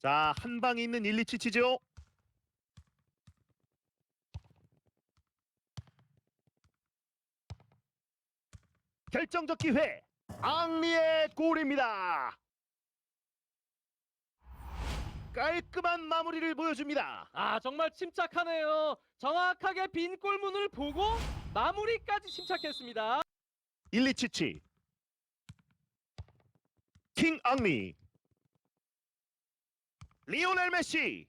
자, 한 방에 있는 일리치치죠. 결정적 기회. 앙리의 골입니다. 깔끔한 마무리를 보여줍니다. 아 정말 침착하네요. 정확하게 빈 골문을 보고 마무리까지 침착했습니다. 일리치치. 킹 앙리. 리오넬 메시.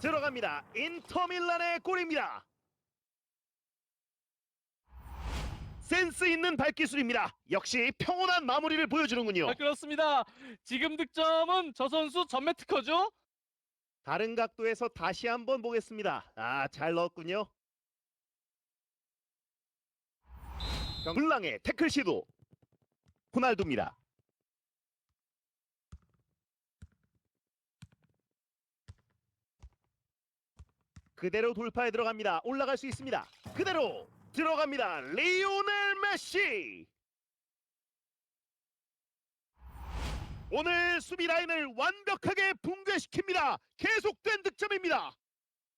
들어갑니다. 인터밀란의 골입니다. 센스 있는 발기술입니다. 역시 평온한 마무리를 보여주는군요. 아, 그렇습니다. 지금 득점은 저 선수 전매 특허죠. 다른 각도에서 다시 한번 보겠습니다. 아, 잘 넣었군요. 블랑의 태클 시도. 호날두입니다. 그대로 돌파에 들어갑니다. 올라갈 수 있습니다. 그대로 들어갑니다. 리오넬 메시. 오늘 수비 라인을 완벽하게 붕괴시킵니다. 계속된 득점입니다.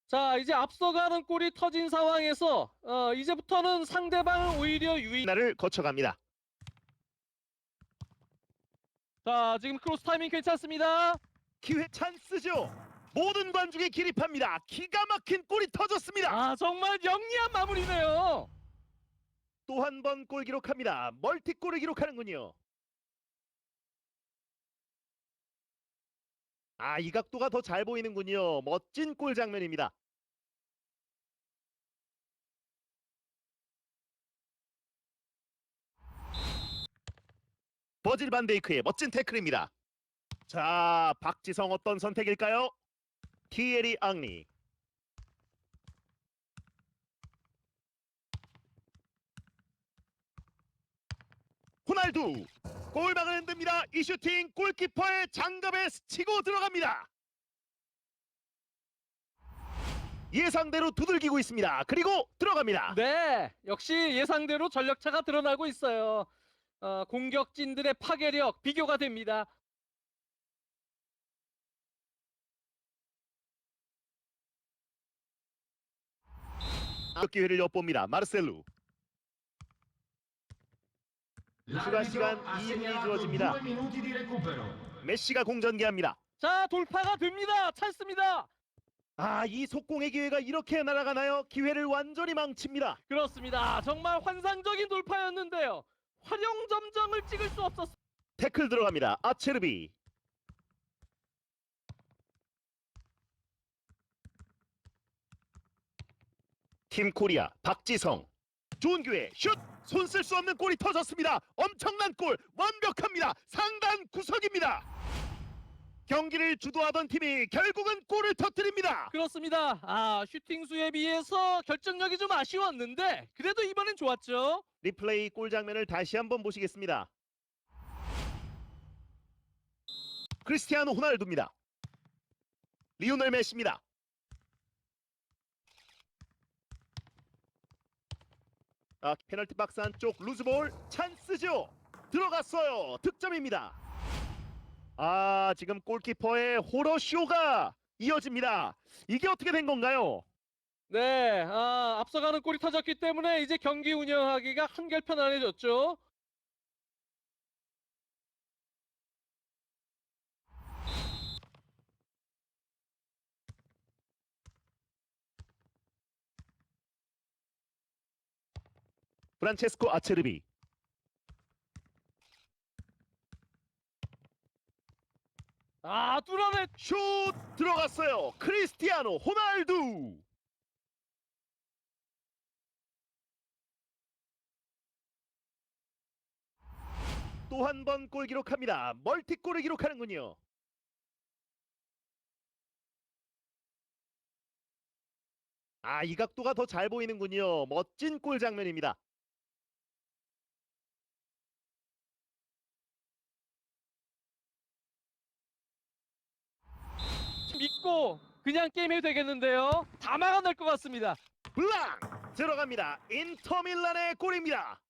자 이제 앞서가는 골이 터진 상황에서 어, 이제부터는 상대방을 오히려 유의. 나를 거쳐갑니다. 자 지금 크로스 타이밍 괜찮습니다. 기회 찬스죠. 모든 관중이 기립합니다. 기가 막힌 골이 터졌습니다. 아 정말 영리한 마무리네요. 또 한 번 골 기록합니다. 멀티골을 기록하는군요. 아, 이 각도가 더 잘 보이는군요. 멋진 골 장면입니다. 버질 반데이크의 멋진 태클입니다. 자, 박지성 어떤 선택일까요? 티에리 앙리. 호날두 골망을 흔듭니다. 이 슈팅 골키퍼의 장갑에 스치고 들어갑니다. 예상대로 두들기고 있습니다. 그리고 들어갑니다. 네 역시 예상대로 전력차가 드러나고 있어요. 어, 공격진들의 파괴력 비교가 됩니다. 기회를 엿봅니다. 마르셀루. 추가 시간 2분이 주어집니다. 메시가 공전기합니다. 자 돌파가 됩니다. 찬스입니다. 아, 이 속공의 기회가 이렇게 날아가나요? 기회를 완전히 망칩니다. 그렇습니다. 정말 환상적인 돌파였는데요. 활용 점정을 찍을 수 없었습니다. 태클 들어갑니다. 아체르비. 팀 코리아 박지성. 좋은 기회 슛! 손 쓸 수 없는 골이 터졌습니다. 엄청난 골 완벽합니다. 상단 구석입니다. 경기를 주도하던 팀이 결국은 골을 터뜨립니다. 그렇습니다. 아 슈팅 수에 비해서 결정력이 좀 아쉬웠는데 그래도 이번엔 좋았죠. 리플레이 골 장면을 다시 한번 보시겠습니다. 크리스티아노 호날두입니다. 리오넬 메시입니다. 아, 페널티 박스 안쪽 루즈볼 찬스죠. 들어갔어요. 득점입니다. 아, 지금 골키퍼의 호러 쇼가 이어집니다. 이게 어떻게 된 건가요? 네, 아, 앞서가는 골이 터졌기 때문에 이제 경기 운영하기가 한결 편안해졌죠. 프란체스코 아체르비. 아, 뚫어내. 슛 들어갔어요. 크리스티아노 호날두. 또 한 번 골 기록합니다. 멀티골을 기록하는군요. 아, 이 각도가 더 잘 보이는군요. 멋진 골 장면입니다. 믿고 그냥 게임해도 되겠는데요. 다 막아낼 것 같습니다. 블랑 들어갑니다. 인터밀란의 골입니다.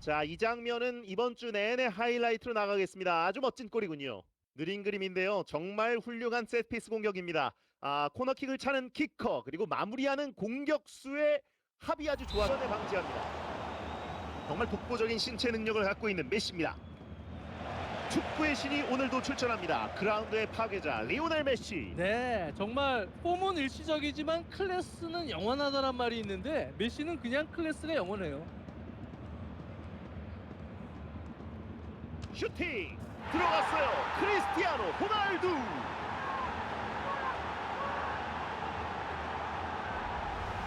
자, 이 장면은 이번 주 내내 하이라이트로 나가겠습니다. 아주 멋진 골이군요. 느린 그림인데요. 정말 훌륭한 세트피스 공격입니다. 아, 코너킥을 차는 키커 그리고 마무리하는 공격수의 합이 아주 좋아서 방지합니다. 정말 독보적인 신체 능력을 갖고 있는 메시입니다. 축구의 신이 오늘도 출전합니다. 그라운드의 파괴자 리오넬 메시. 네, 정말 폼은 일시적이지만 클래스는 영원하다란 말이 있는데 메시는 그냥 클래스가 영원해요. 슈팅 들어갔어요. 크리스티아노 호날두.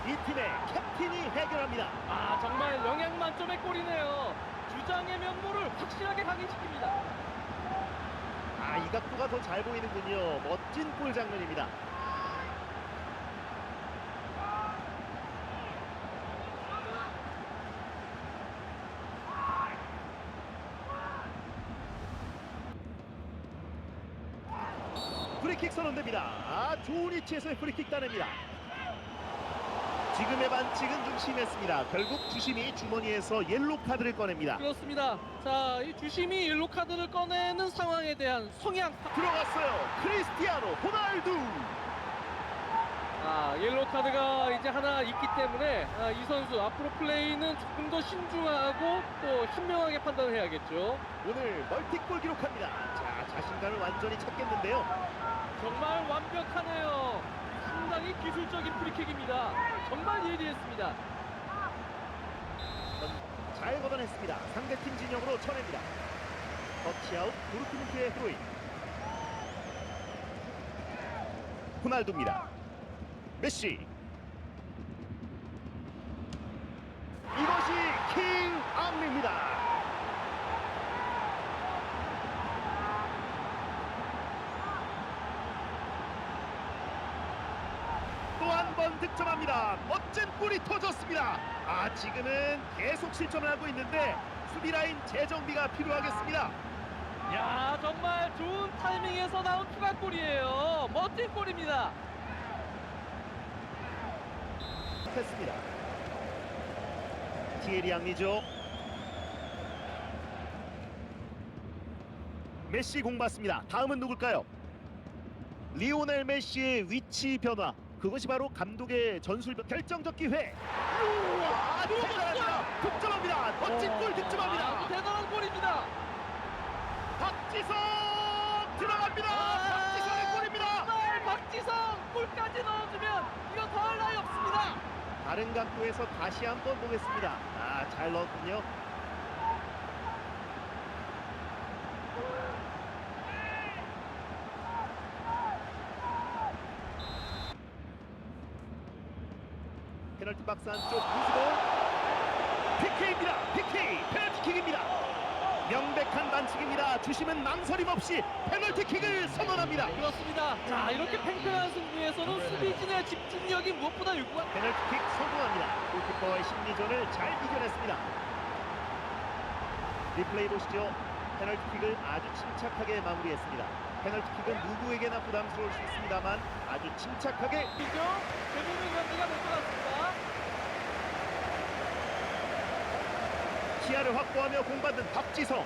이 팀의 캡틴이 해결합니다. 아, 정말 영양 만점의 골이네요. 주장의 면모를 확실하게 각인시킵니다. 아, 이 각도가 더 잘 보이는군요. 멋진 골 장면입니다. 프리킥 선언됩니다. 아, 좋은 위치에서의 프리킥 따냅니다. 지금의 반칙은 좀 심했습니다. 결국 주심이 주머니에서 옐로 카드를 꺼냅니다. 그렇습니다. 자, 이 주심이 옐로 카드를 꺼내는 상황에 대한 성향 파- 들어갔어요. 크리스티아노 호날두. 아, 옐로 카드가 이제 하나 있기 때문에 아, 이 선수 앞으로 플레이는 조금 더 신중하고 또 현명하게 판단을 해야겠죠. 오늘 멀티골 기록합니다. 자, 자신감을 완전히 찾겠는데요. 정말 완벽하네요. 상당히 기술적인 프리킥입니다. 정말 예리했습니다. 잘 걷어냈습니다. 상대팀 진영으로 쳐냅니다. 터치아웃 도르트문트의 프로인. 호날두입니다. 메시. 이것이 킹 앙리입니다. 또 한 번 득점합니다. 멋진 골이 터졌습니다. 아 지금은 계속 실점을 하고 있는데 수비 라인 재정비가 필요하겠습니다. 야, 정말 좋은 타이밍에서 나온 추가골이에요. 멋진 골입니다. 했습니다. 티에리 앙리죠. 메시 공 받습니다. 다음은 누굴까요? 리오넬 메시의 위치 변화. 그것이 바로 감독의 전술 변- 결정적 기회. 우와, 아주 잘합니다. 득점합니다. 멋진 어, 골 득점합니다. 아주 대단한 골입니다. 박지성 들어갑니다. 박지성의 골입니다. 정말 박지성 골까지 넣어주면 이거 더할 나위 없습니다. 다른 각도에서 다시 한번 보겠습니다. 아, 잘 넣었군요. 박스 안쪽 구스볼 PK입니다. PK 페널티킥입니다. 명백한 반칙입니다. 주심은 망설임 없이 페널티킥을 선언합니다. 그렇습니다. 자, 이렇게 팽팽한 승부에서는 수비진의 집중력이 무엇보다 요구한 페널티킥 성공합니다. 골키퍼의 심리전을 잘 이겨냈습니다. 리플레이 보시죠. 페널티킥을 아주 침착하게 마무리했습니다. 페널티킥은 누구에게나 부담스러울 수 있습니다만 아주 침착하게 이죠. 대부분 경기가 될것 같습니다. 시야를 확보하며 공받는 박지성.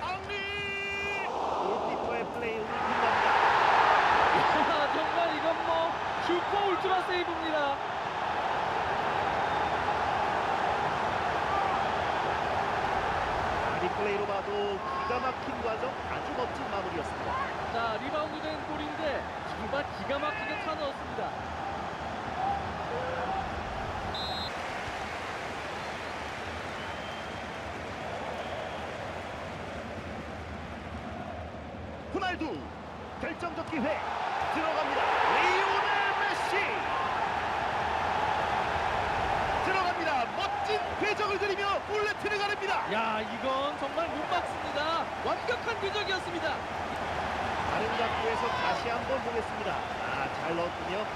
앙리! 골키퍼의 플레이 오늘 빛납니다. 야, 정말 이건 뭐 슈퍼 울트라 세이브입니다. 리플레이로 봐도 기가 막힌 과정 아주 멋진 마무리였습니다. 자, 리바운드 된 골인데 정말 기가 막히게 차 넣었습니다. 호날두 결정적 기회 들어갑니다. 리오넬 메시 들어갑니다. 멋진 궤적을 그리며 볼레트를 가릅니다. 야, 이건 정말 못 막습니다. 완벽한 궤적이었습니다. 다른 각도에서 다시 한번 보겠습니다. 아, 잘 넣었군요.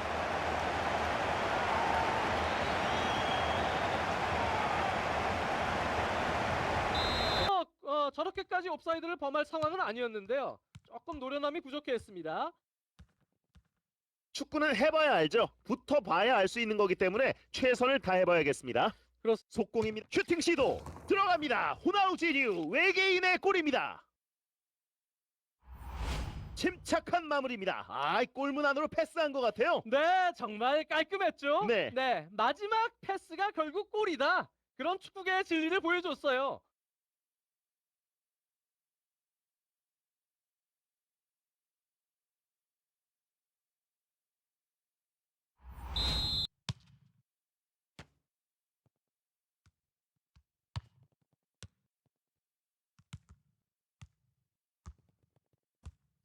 어, 어, 저렇게까지 옵사이드를 범할 상황은 아니었는데요. 조금 노련함이 부족했습니다. 축구는 해봐야 알죠. 붙어봐야 알 수 있는 거기 때문에 최선을 다해봐야겠습니다. 그렇- 속공입니다. 슈팅 시도 들어갑니다. 호나우지뉴 외계인의 골입니다. 침착한 마무리입니다. 아, 골문 안으로 패스한 것 같아요. 네, 정말 깔끔했죠. 네. 마지막 패스가 결국 골이다. 그런 축구계의 진리를 보여줬어요.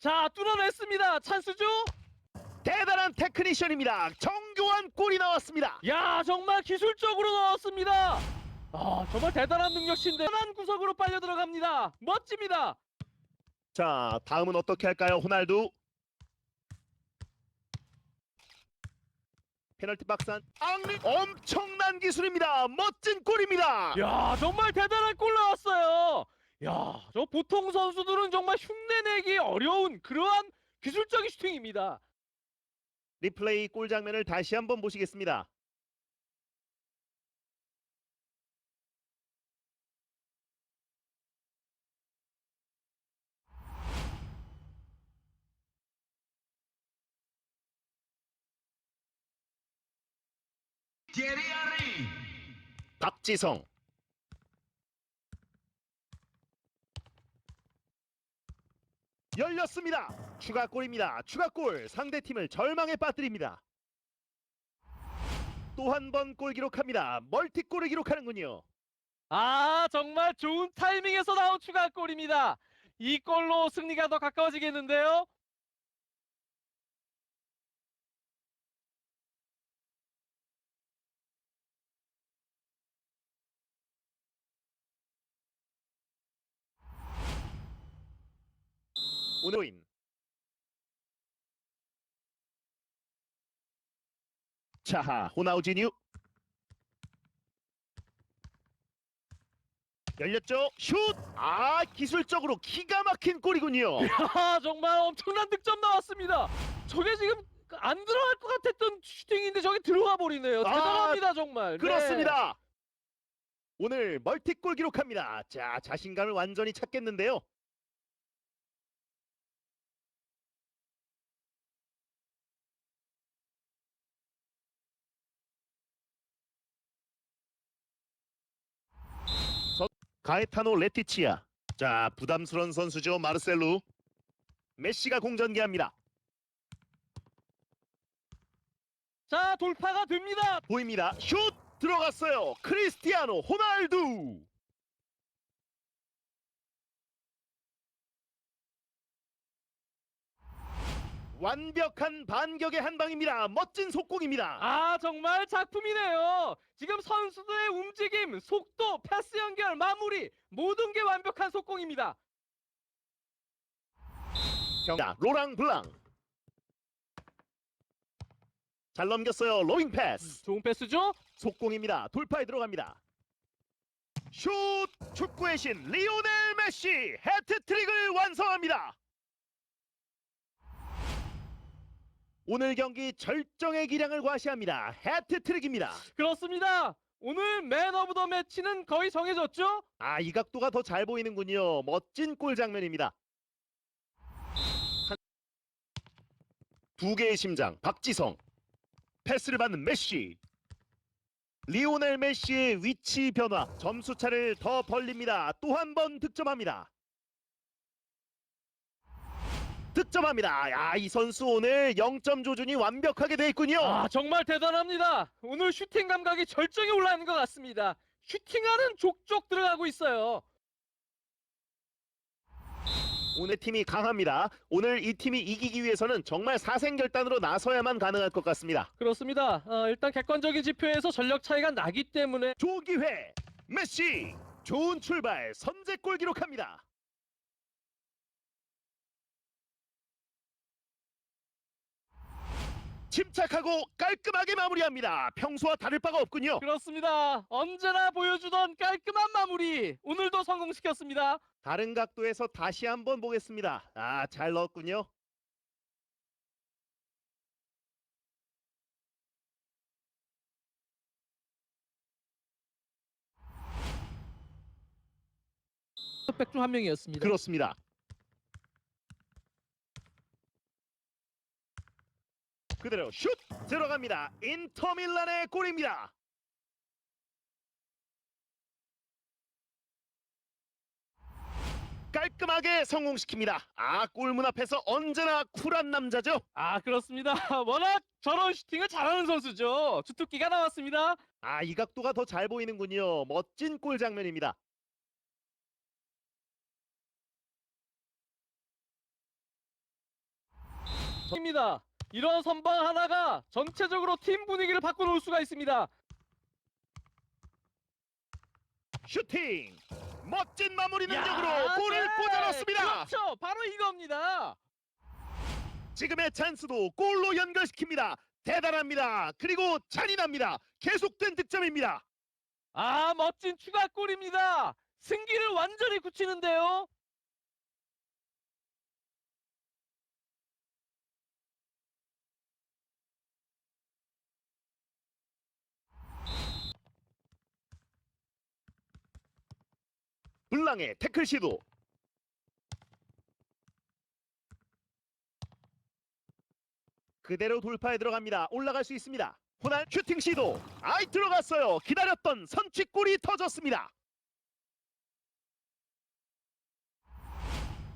자, 뚫어냈습니다. 찬스죠? 대단한 테크니션입니다. 정교한 골이 나왔습니다. 야 정말 기술적으로 나왔습니다. 아 정말 대단한 능력치인데 편한 구석으로 빨려 들어갑니다. 멋집니다. 자, 다음은 어떻게 할까요? 호날두. 페널티 박스 안 앙리 엄청난 기술입니다. 멋진 골입니다. 야 정말 대단한 골 나왔어요. 야 저 보통 선수들은 정말 흉내내기 어려운 그러한 기술적인 슈팅입니다. 리플레이 골 장면을 다시 한번 보시겠습니다. 박지성 열렸습니다. 추가골입니다. 추가골 상대팀을 절망에 빠뜨립니다. 또 한 번 골 기록합니다. 멀티골을 기록하는군요. 아 정말 좋은 타이밍에서 나온 추가골입니다. 이 골로 승리가 더 가까워지겠는데요. 오늘인 자 호나우지뉴 열렸죠 슛! 아 기술적으로 기가 막힌 골이군요 아 정말 엄청난 득점 나왔습니다. 저게 지금 안 들어갈 것 같았던 슈팅인데 저게 들어가 버리네요. 아, 대단합니다 정말. 네. 그렇습니다 오늘 멀티골 기록합니다 자 자신감을 완전히 찾겠는데요 가에타노 레티치아 자 부담스러운 선수죠 마르셀루 메시가 공전기합니다 자 돌파가 됩니다. 보입니다. 슛 들어갔어요. 크리스티아노 호날두. 완벽한 반격의 한 방입니다. 멋진 속공입니다. 아 정말 작품이네요. 지금 선수들의 움직임, 속도, 패스 연결, 마무리 모든 게 완벽한 속공입니다. 자, 로랑 블랑. 잘 넘겼어요. 로잉 패스. 좋은 패스죠? 속공입니다. 돌파에 들어갑니다. 슛! 축구의 신 리오넬 메시 해트트릭을 완성합니다. 오늘 경기 절정의 기량을 과시합니다. 해트트릭입니다. 그렇습니다. 오늘 맨 오브 더 매치는 거의 정해졌죠? 아, 이 각도가 더 잘 보이는군요. 멋진 골 장면입니다. 한- 두 개의 심장, 박지성. 패스를 받는 메시. 리오넬 메시의 위치 변화, 점수 차를 더 벌립니다. 또 한 번 득점합니다. 득점합니다. 야, 이 선수 오늘 0점 조준이 완벽하게 돼 있군요. 아 정말 대단합니다. 오늘 슈팅 감각이 절정에 올라 있는 것 같습니다. 슈팅하는 족족 들어가고 있어요. 오늘 팀이 강합니다. 오늘 이 팀이 이기기 위해서는 정말 사생결단으로 나서야만 가능할 것 같습니다. 그렇습니다. 어, 일단 객관적인 지표에서 전력 차이가 나기 때문에 좋은 기회 메시 좋은 출발 선제골 기록합니다 침착하고 깔끔하게 마무리합니다. 평소와 다를 바가 없군요. 그렇습니다. 언제나 보여주던 깔끔한 마무리 오늘도 성공시켰습니다. 다른 각도에서 다시 한번 보겠습니다. 아, 잘 넣었군요. 백중 한 명이었습니다. 그렇습니다. 그대로 슛 들어갑니다. 인터밀란의 골입니다. 깔끔하게 성공시킵니다. 아 골문 앞에서 언제나 쿨한 남자죠. 아 그렇습니다. 워낙 저런 슈팅을 잘하는 선수죠. 주특기가 나왔습니다. 아 이 각도가 더 잘 보이는군요. 멋진 골 장면입니다. 입니다. 이런 선방 하나가 전체적으로 팀 분위기를 바꿔놓을 수가 있습니다. 슈팅 멋진 마무리 능력으로 야, 골을 네, 꽂아 넣습니다. 그렇죠. 바로 이겁니다. 지금의 찬스도 골로 연결시킵니다. 대단합니다. 그리고 잔인합니다. 계속된 득점입니다. 아 멋진 추가골입니다. 승기를 완전히 굳히는데요. 블랑의 태클 시도. 그대로 돌파에 들어갑니다. 올라갈 수 있습니다. 호날 슈팅 시도. 아이 들어갔어요. 기다렸던 선취골이 터졌습니다.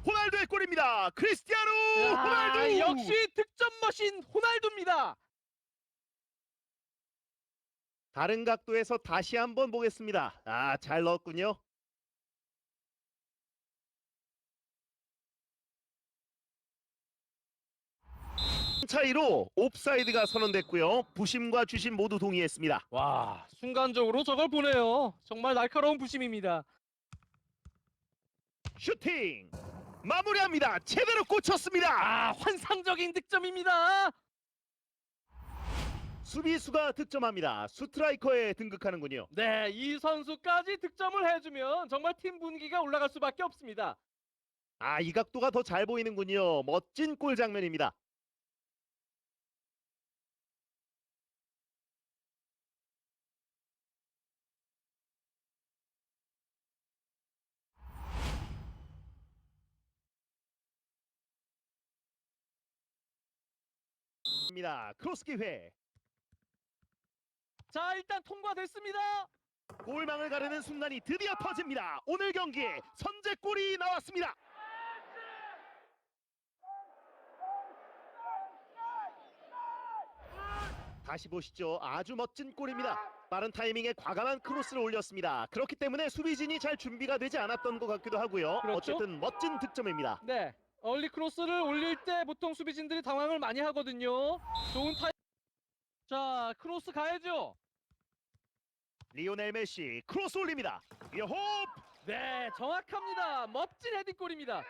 호날두의 골입니다. 크리스티아노 아, 호날두. 역시 득점 머신 호날두입니다. 다른 각도에서 다시 한번 보겠습니다. 아, 잘 넣었군요. 차이로 옵사이드가 선언됐고요. 부심과 주심 모두 동의했습니다. 와 순간적으로 저걸 보네요. 정말 날카로운 부심입니다. 슈팅 마무리합니다. 제대로 꽂혔습니다. 아 환상적인 득점입니다. 수비수가 득점합니다. 스트라이커에 등극하는군요. 네, 이 선수까지 득점을 해주면 정말 팀 분위기가 올라갈 수밖에 없습니다. 아, 이 각도가 더 잘 보이는군요. 멋진 골 장면입니다. 입니다. 크로스 기회. 자, 일단 통과됐습니다. 골망을 가르는 순간이 드디어 터집니다. 오늘 경기에 선제골이 나왔습니다. 다시 보시죠. 아주 멋진 골입니다. 빠른 타이밍에 과감한 크로스를 올렸습니다. 그렇기 때문에 수비진이 잘 준비가 되지 않았던 것 같기도 하고요. 그렇죠. 어쨌든 멋진 득점입니다. 네, 얼리 크로스를 올릴 때 보통 수비진들이 당황을 많이 하거든요. 좋은 타임. 자, 크로스 가야죠. 리오넬 메시 크로스 올립니다. 여호! 네, 정확합니다. 멋진 헤딩골입니다.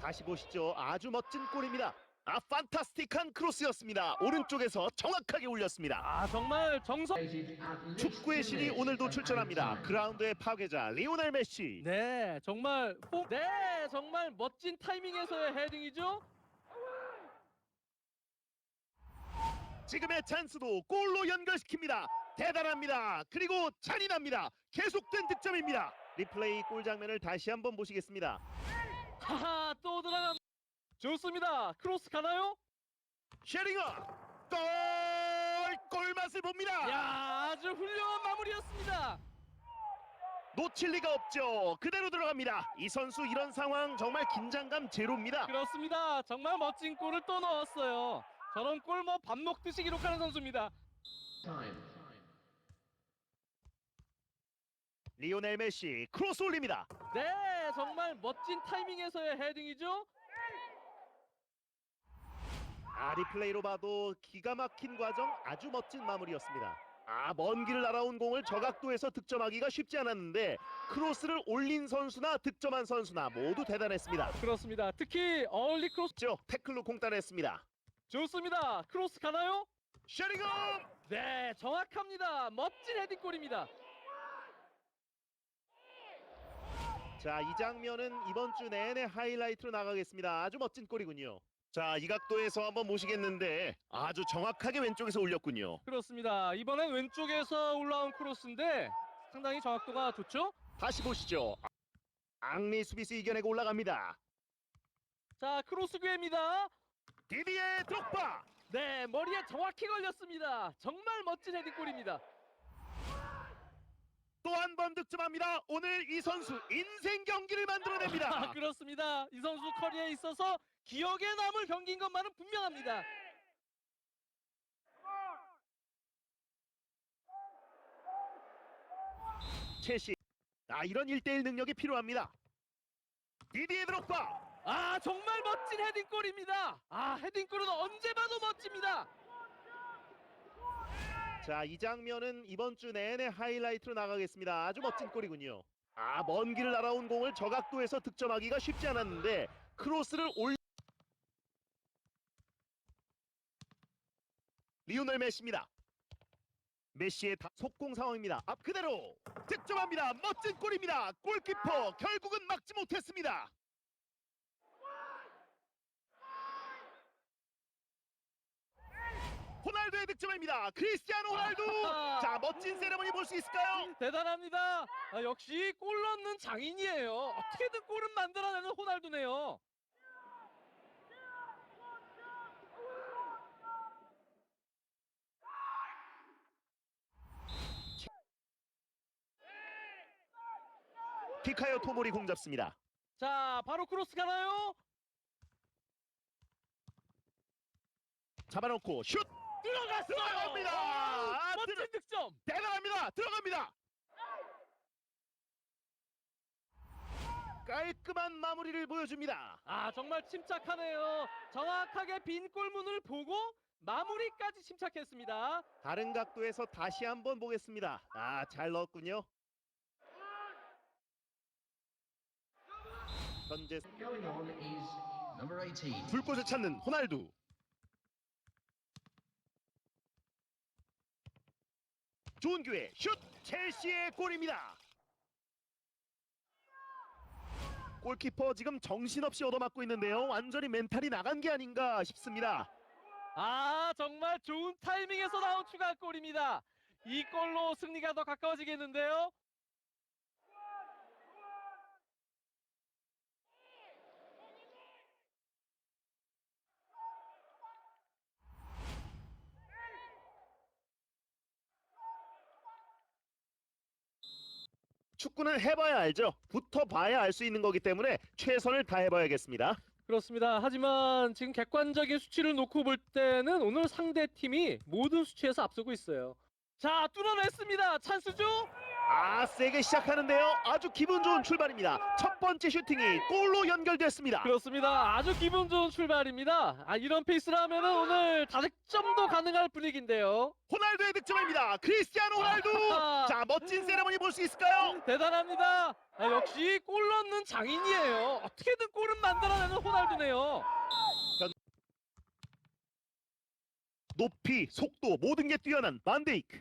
다시 보시죠. 아주 멋진 골입니다. 아, 판타스틱한 크로스였습니다. 오른쪽에서 정확하게 올렸습니다. 아, 정말 정석. 축구의 신이 오늘도 출전합니다. 그라운드의 파괴자 리오넬 메시. 네, 정말 호... 네, 정말 멋진 타이밍에서의 헤딩이죠. 지금의 찬스도 골로 연결시킵니다. 대단합니다. 그리고 잔인합니다. 계속된 득점입니다. 리플레이 골 장면을 다시 한번 보시겠습니다. 좋습니다. 크로스 가나요? 쉐링어 골! 골맛을 봅니다. 야, 아주 훌륭한 마무리였습니다. 놓칠 리가 없죠. 그대로 들어갑니다. 이 선수 이런 상황 정말 긴장감 제로입니다. 그렇습니다. 정말 멋진 골을 또 넣었어요. 저런 골 뭐 밥 먹듯이 기록하는 선수입니다. 리오넬 메시 크로스 올립니다. 네, 정말 멋진 타이밍에서의 헤딩이죠. 아 리플레이로 봐도 기가 막힌 과정 아주 멋진 마무리였습니다. 아 먼 길을 날아온 공을 저각도에서 득점하기가 쉽지 않았는데 크로스를 올린 선수나 득점한 선수나 모두 대단했습니다. 그렇습니다. 특히 얼리 크로스 죠 태클로 공단했습니다. 좋습니다. 크로스 가나요? 쉐링엄 네, 정확합니다. 멋진 헤딩골입니다. 자, 이 장면은 이번 주 내내 하이라이트로 나가겠습니다. 아주 멋진 골이군요. 자, 이 각도에서 한번 모시겠는데 아주 정확하게 왼쪽에서 올렸군요. 그렇습니다. 이번엔 왼쪽에서 올라온 크로스인데 상당히 정확도가 좋죠? 다시 보시죠. 앙리 수비수 이겨내고 올라갑니다. 자, 크로스 기회입니다. 디디에 드록바. 네, 머리에 정확히 걸렸습니다. 정말 멋진 헤딩골입니다. 또 한 번 득점합니다. 오늘 이 선수 인생 경기를 만들어냅니다. 아, 그렇습니다. 이 선수 커리어에 있어서 기억에 남을 경기인 것만은 분명합니다. 첼시. 아 이런 1대1 능력이 필요합니다. 디디에 드록바. 아, 정말 멋진 헤딩골입니다. 아, 헤딩골은 언제 봐도 멋집니다. 자, 이 장면은 이번 주 내내 하이라이트로 나가겠습니다. 아주 멋진 골이군요. 아, 먼 길을 날아온 공을 저각도에서 득점하기가 쉽지 않았는데 크로스를 올 리오넬 메시입니다. 메시의 다- 속공 상황입니다. 앞 그대로 득점합니다. 멋진 골입니다. 골키퍼 결국은 막지 못했습니다. 호날두의 득점입니다. 크리스티아노 호날두. 자, 멋진 세레머니 볼 수 있을까요? 대단합니다. 아, 역시 골 넣는 장인이에요. 어떻게든 골은 만들어내는 호날두네요. 키카요 토모리 공 잡습니다. 자, 바로 크로스 가나요? 잡아놓고 슛 들어갔어요. 들어갑니다. 아, 멋진 들어- 득점. 대단합니다. 들어갑니다. 깔끔한 마무리를 보여줍니다. 아, 정말 침착하네요. 정확하게 빈 골문을 보고 마무리까지 침착했습니다. 다른 각도에서 다시 한번 보겠습니다. 아, 잘 넣었군요. 현재 Going on is number 18. 불꽃을 찾는 호날두. 좋은 기회 슛 첼시의 골입니다. 골키퍼 지금 정신없이 얻어맞고 있는데요. 완전히 멘탈이 나간 게 아닌가 싶습니다. 아, 정말 좋은 타이밍에서 나온 추가골입니다. 이 골로 승리가 더 가까워지겠는데요. 축구는 해봐야 알죠. 붙어봐야 알 수 있는 거기 때문에 최선을 다해봐야겠습니다. 그렇습니다. 하지만 지금 객관적인 수치를 놓고 볼 때는 오늘 상대 팀이 모든 수치에서 앞서고 있어요. 자, 뚫어냈습니다. 찬스죠? 아 세게 시작하는데요. 아주 기분 좋은 출발입니다. 첫 번째 슈팅이 골로 연결됐습니다. 그렇습니다. 아주 기분 좋은 출발입니다. 아, 이런 페이스라면 오늘 다득점도 가능할 분위기인데요. 호날두의 득점입니다. 크리스티아노 호날두. 아하. 자 멋진 세레머니 볼 수 있을까요? 대단합니다. 아, 역시 골 넣는 장인이에요. 어떻게든 골은 만들어내는 호날두네요. 높이, 속도 모든 게 뛰어난 반데이크.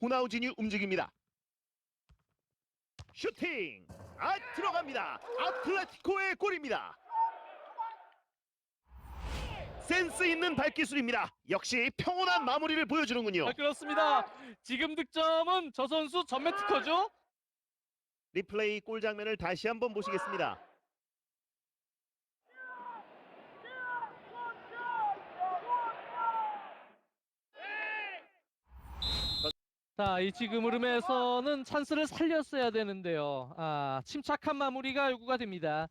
호나우지뉴 움직입니다. 슈팅! 아 들어갑니다. 아틀레티코의 골입니다. 센스 있는 발기술입니다. 역시 평온한 마무리를 보여주는군요. 아, 그렇습니다. 지금 득점은 저 선수 전매 특허죠? 리플레이 골 장면을 다시 한번 보시겠습니다. 자, 이 지금 흐름에서는 찬스를 살렸어야 되는데요. 아, 침착한 마무리가 요구가 됩니다.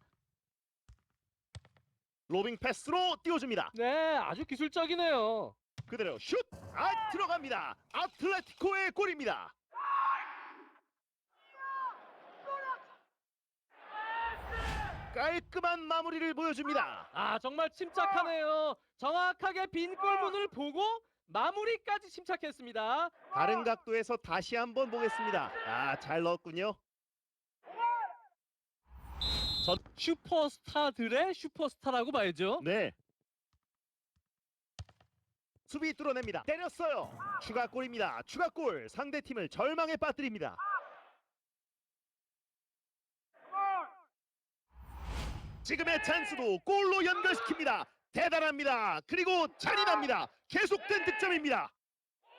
로빙 패스로 띄워줍니다. 네, 아주 기술적이네요. 그대로 슛! 아 들어갑니다. 아틀레티코의 골입니다. 깔끔한 마무리를 보여줍니다. 아, 정말 침착하네요. 정확하게 빈 골문을 보고 마무리까지 침착했습니다. 다른 각도에서 다시 한번 보겠습니다. 아 잘 넣었군요. 전 슈퍼스타들의 슈퍼스타라고 봐야죠. 네. 수비 뚫어냅니다. 때렸어요. 추가골입니다. 추가골 상대 팀을 절망에 빠뜨립니다. 지금의 찬스도 골로 연결시킵니다. 대단합니다. 그리고 잔인합니다. 계속된 득점입니다.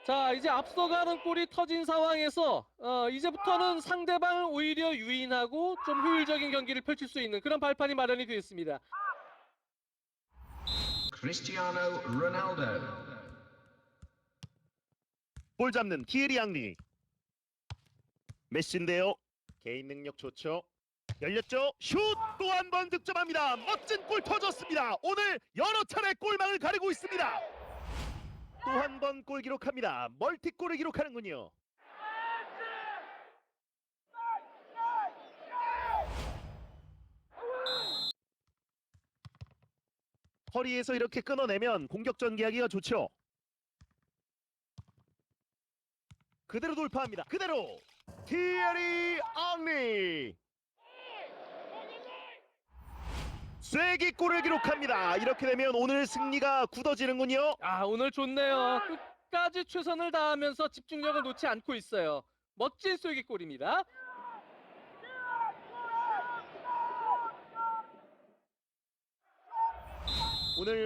자, 이제 앞서가는 골이 터진 상황에서 어, 이제부터는 상대방을 오히려 유인하고 좀 효율적인 경기를 펼칠 수 있는 그런 발판이 마련이 되었습니다. Cristiano Ronaldo. 볼 잡는 키에리 앙리. 메시인데요. 개인 능력 좋죠. 열렸죠. 슛또한 번 득점합니다. 멋진 골 터졌습니다. 오늘 여러 차례 골망을 가리고 있습니다. 또 한 번 골 기록합니다. 멀티골을 기록하는군요. 허리에서 이렇게 끊어내면 공격 전개하기가 좋죠. 그대로 돌파합니다. 그대로 티에리 앙리 쐐기골을 기록합니다. 이렇게 되면 오늘 승리가 굳어지는군요. 아, 오늘 좋네요. 끝까지 최선을 다하면서 집중력을 놓지 않고 있어요. 멋진 쐐기골입니다. 오늘